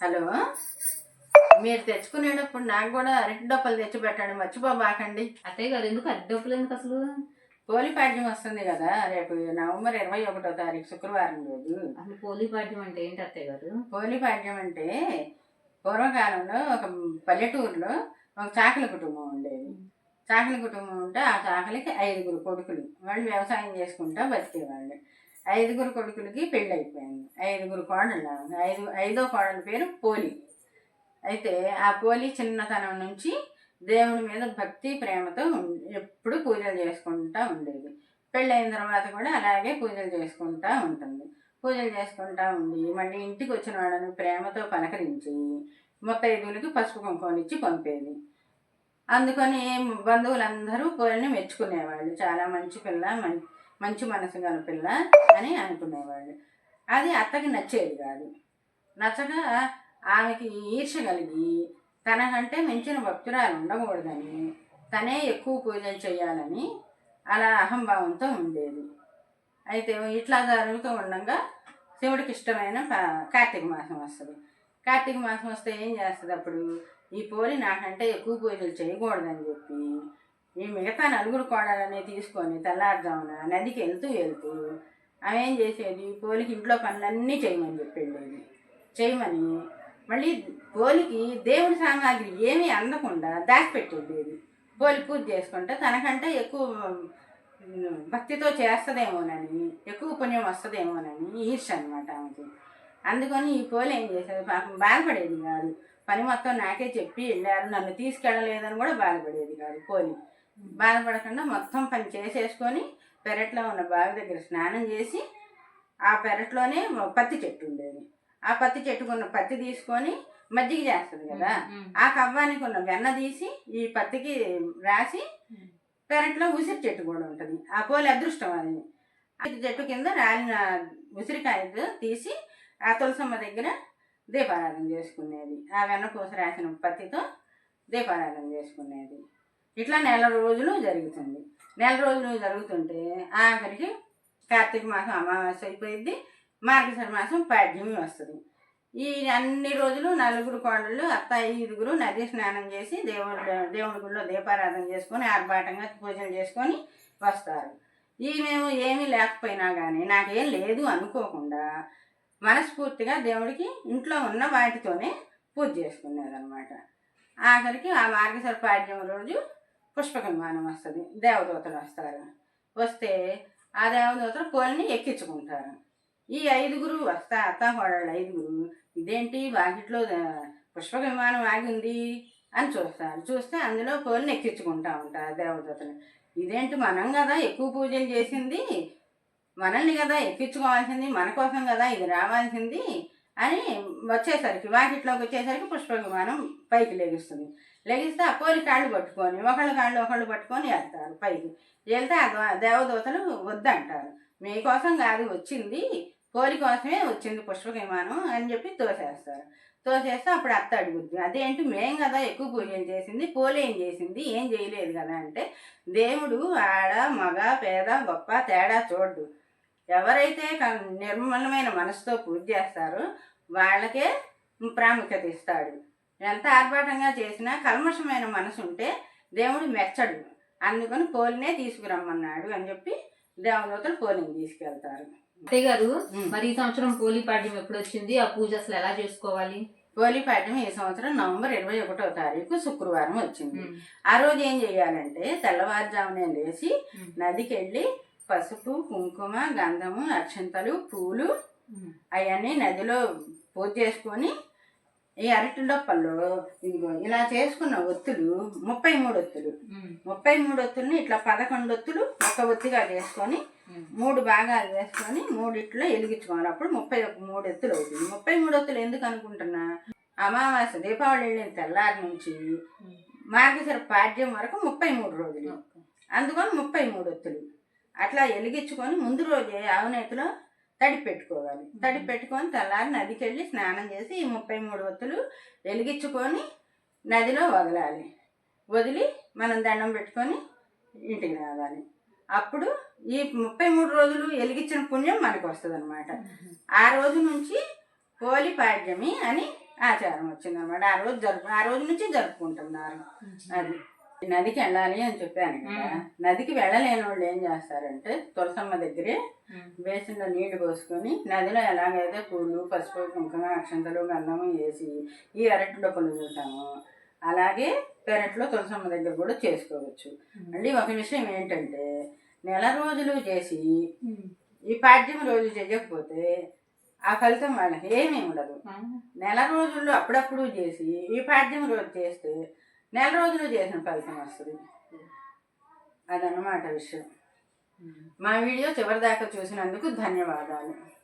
Hello? మీరు తెచ్చుకునేటప్పుడు నాకు కూడా అరటి డొప్పలు తెచ్చి పెట్టండి మర్చిపోబాకండి అత్తయ్య గారు ఎందుకు అడ్డు డబ్బులు ఎందుకు అసలు? పోలిపాడ్యం వస్తుంది కదా రేపు నవంబర్ ఇరవై ఒకటో తారీఖు శుక్రవారం రోజు. అసలు పోలీ పాడ్యం అంటే ఏంటి అత్తయ్య గారు? పోలిపాడ్యం అంటే పూర్వకాలంలో ఒక పల్లెటూరులో ఒక చాకలి కుటుంబం ఉండేది. చాకలి కుటుంబం ఉంటే ఆ చాకలికి ఐదుగురు కొడుకులు. వాళ్ళు వ్యవసాయం చేసుకుంటా బతికేవాళ్ళు. ఐదుగురు కొడుకులకి పెళ్ళి అయిపోయింది ఐదుగురు కోడళ్ళు ఐదు ఐదో కోడల పేరు పోలి. అయితే ఆ పోలి చిన్నతనం నుంచి దేవుడి మీద భక్తి ప్రేమతో ఎప్పుడు పూజలు చేసుకుంటా ఉండేది. పెళ్ళైన తర్వాత కూడా అలాగే పూజలు చేసుకుంటా ఉంటుంది. పూజలు చేసుకుంటా ఉండి మళ్ళీ ఇంటికి వచ్చిన వాళ్ళని ప్రేమతో పలకరించి ముత్తైదువులకి పసుపు కుంకుమనిచ్చి పంపేది. అందుకని బంధువులందరూ పోలిని మెచ్చుకునేవాళ్ళు. చాలా మంచి పిల్ల మంచి మంచి మనసు గల పిల్ల అని అనుకునేవాళ్ళు. అది అత్తకి నచ్చేది కాదు. నచ్చక ఆమెకి ఈర్ష కలిగి తనకంటే మించిన భక్తురాలు ఉండకూడదని తనే ఎక్కువ పూజలు చేయాలని అలా అహంభావంతో ఉండేది. అయితే ఇట్లా జరుగుతూ ఉండగా శివుడికి ఇష్టమైన కార్తీక మాసం వస్తుంది. కార్తీక మాసం వస్తే ఏం చేస్తుంది అప్పుడు? ఈ పోలి నాకంటే ఎక్కువ పూజలు చేయకూడదని చెప్పి ఈ మిగతా నలుగురు కోడలని తీసుకొని తెల్లారుజామున నదికి వెళ్తూ వెళ్తూ ఆమె ఏం చేసేది? పోలికి ఇంట్లో పనులన్నీ చేయమని చెప్పేది చేయమని మళ్ళీ పోలికి దేవుడి సామాగ్రి ఏమీ అందకుండా దాచిపెట్టేది. పోలి పూజ చేసుకుంటే తనకంటే ఎక్కువ భక్తితో చేస్తుందేమోనని ఎక్కువ పుణ్యం వస్తుందేమోనని ఈర్ష అనమాట ఆమెకి. అందుకని ఈ పోలి ఏం చేసేది? పాపం బాధపడేది కాదు. పని మొత్తం నాకే చెప్పి వెళ్ళారు. నన్ను తీసుకెళ్ళలేదని కూడా బాధపడేది కాదు పోలి. బాధపడకుండా మొత్తం పని చేసేసుకొని పెరట్లో ఉన్న బావి దగ్గర స్నానం చేసి ఆ పెరట్లోనే పత్తి చెట్టు ఉండేది. ఆ పత్తి చెట్టుకున్న పత్తి తీసుకొని మజ్జిగ చేస్తుంది కదా ఆ కవ్వానికి ఉన్న వెన్న తీసి ఈ పత్తికి రాసి పెరట్లో ఉసిరి చెట్టు కూడా ఉంటుంది. ఆ పోలి అదృష్టం అది. చెట్టు కింద రాలిన ఉసిరికాయ తీసి ఆ తులసమ్మ దగ్గర దీపారాధన చేసుకునేది. ఆ వెన్నపూస రాసిన పత్తితో దీపారాధన చేసుకునేది. ఇట్లా నెల రోజులు జరుగుతుంది. నెల రోజులు జరుగుతుంటే ఆఖరికి కార్తీక మాసం అమావాస్య అయిపోయింది మార్గశర మాసం పాడ్యమి వస్తుంది. ఈ అన్ని రోజులు నలుగురు కోడళ్ళు అత్త ఐదుగురు నది స్నానం చేసి దేవుడు దేవుడి గుడిలో దీపారాధన చేసుకొని ఆర్భాటంగా పూజలు చేసుకొని వస్తారు. ఈ మేము ఏమీ లేకపోయినా కానీ నాకేం లేదు అనుకోకుండా మనస్ఫూర్తిగా దేవుడికి ఇంట్లో ఉన్న వాటితోనే పూజ చేసుకునేదన్నమాట. ఆఖరికి ఆ మార్గశర పాడ్యం రోజు పుష్పగంగానం విమానం వస్తుంది దేవదూతలు వస్తారు. వస్తే ఆ దేవదూతలు కోలిని ఎక్కించుకుంటారు. ఈ ఐదుగురు వస్తా అత్త వాళ్ళ ఐదుగురు ఇదేంటి వాకిట్లో పుష్ప విమానం ఆగింది? అని చూస్తారు. చూస్తే అందులో కోలిని ఎక్కించుకుంటా ఉంటారు దేవదూతలు. ఇదేంటి మనం కదా ఎక్కువ పూజలు చేసింది? మనల్ని కదా ఎక్కించుకోవాల్సింది? మన కోసం కదా ఇది రావాల్సింది? అని వచ్చేసరికి వాకిట్లోకి వచ్చేసరికి పుష్పక విమానం పైకి లెగిస్తుంది. లెగిస్తే ఆ పోలి కాళ్ళు పట్టుకొని ఒకళ్ళ కాళ్ళు ఒకళ్ళు పట్టుకొని వెళ్తారు పైకి. వెళ్తే ఆ దేవదూతలు వద్దంటారు. మీకోసం కాదు వచ్చింది పోలి కోసమే వచ్చింది పుష్పక విమానం అని చెప్పి తోసేస్తారు. తోసేస్తే అప్పుడు అత్త అడుగుద్ది అదేంటి మేం కదా ఎక్కువ పూజలు చేసింది పోలి ఏం చేసింది ఏం చేయలేదు కదా అంటే దేవుడు ఆడ మగ పేద గొప్ప తేడా చూడ్డు. ఎవరైతే నిర్మలమైన మనసుతో పూజ చేస్తారో వాళ్ళకే ప్రాముఖ్యత ఇస్తాడు. ఎంత ఆర్భాటంగా చేసినా కల్మషమైన మనసు ఉంటే దేవుడు మెచ్చడు. అందుకని పోలినే తీసుకురమ్మన్నాడు అని చెప్పి దేవదూతలు పోలిని తీసుకెళ్తారు. అత్తయ్య గారు. మరి ఈ సంవత్సరం పోలీ పాడ్యం ఎప్పుడు వచ్చింది ఆ పూజ అసలు ఎలా చేసుకోవాలి? పోలిపాడ్యం ఈ సంవత్సరం నవంబర్ ఇరవై ఒకటో తారీఖు శుక్రవారం వచ్చింది. ఆ రోజు ఏం చేయాలంటే తెల్లవారుజామునే లేచి నదికి వెళ్ళి పసుపు కుంకుమ గంధము అక్షంతలు పూలు అవన్నీ నదిలో పూజ చేసుకొని ఈ అరటి డొప్పల్లో ఇదిగో ఇలా చేసుకున్న ఒత్తులు ముప్పై మూడు ఒత్తులు. ముప్పై మూడు ఒత్తుల్ని ఇట్లా పదకొండు ఒత్తులు ఒక ఒత్తిగా చేసుకొని మూడు భాగాలు వేసుకొని మూడిట్లో వెలిగించుకోవాలి. అప్పుడు ముప్పై ఒక మూడు ఎత్తులు అవుతుంది. ముప్పై మూడు ఎత్తులు ఎందుకు అనుకుంటున్నా? అమావాస్య దీపావళి వెళ్ళిన తెల్లారి నుంచి మార్గశిర పాడ్యం వరకు ముప్పై మూడు రోజులు. అందుకని ముప్పై మూడు ఒత్తులు. అట్లా వెలిగించుకొని ముందు రోజే ఆవునేతిలో తడి పెట్టుకోవాలి. తడి పెట్టుకొని తెల్లారి నదికి వెళ్ళి స్నానం చేసి ఈ ముప్పై మూడు ఒత్తులు వెలిగించుకొని నదిలో వదలాలి. వదిలి మనం దండం పెట్టుకొని ఇంటికి రావాలి. అప్పుడు ఈ ముప్పై మూడు రోజులు వెలిగించిన పుణ్యం మనకు వస్తుంది అనమాట ఆ రోజు నుంచి హోలీ పాడ్యమి అని ఆచారం వచ్చిందన్నమాట. ఆ రోజు జరుపు ఆ రోజు నుంచి జరుపుకుంటున్నారు. అది. నదికి వెళ్ళాలి అని చెప్పాను కదా. నదికి వెళ్ళలేని వాళ్ళు ఏం చేస్తారంటే తులసమ్మ దగ్గరే. బేసిన్లో నీళ్ళు పోసుకొని నదిలో ఎలాగైతే పూలు పసుపు కుంకుమ అక్షంతలు గంధము వేసి ఈ అరటిలో కొలుగుతాము అలాగే పెరట్లో తులసమ్మ దగ్గర కూడా చేసుకోవచ్చు మళ్ళీ ఒక విషయం ఏంటంటే నెల రోజులు చేసి. ఈ పాడ్యం రోజు చేయకపోతే ఆ ఫలితం వాళ్ళకి ఏమీ ఉండదు. నెల రోజుల్లో అప్పుడప్పుడు చేసి ఈ పాడ్యం రోజు చేస్తే నెల రోజులు చేసిన ఫలితం వస్తుంది. అదన్నమాట విషయం. మా వీడియో చివరిదాకా చూసినందుకు ధన్యవాదాలు.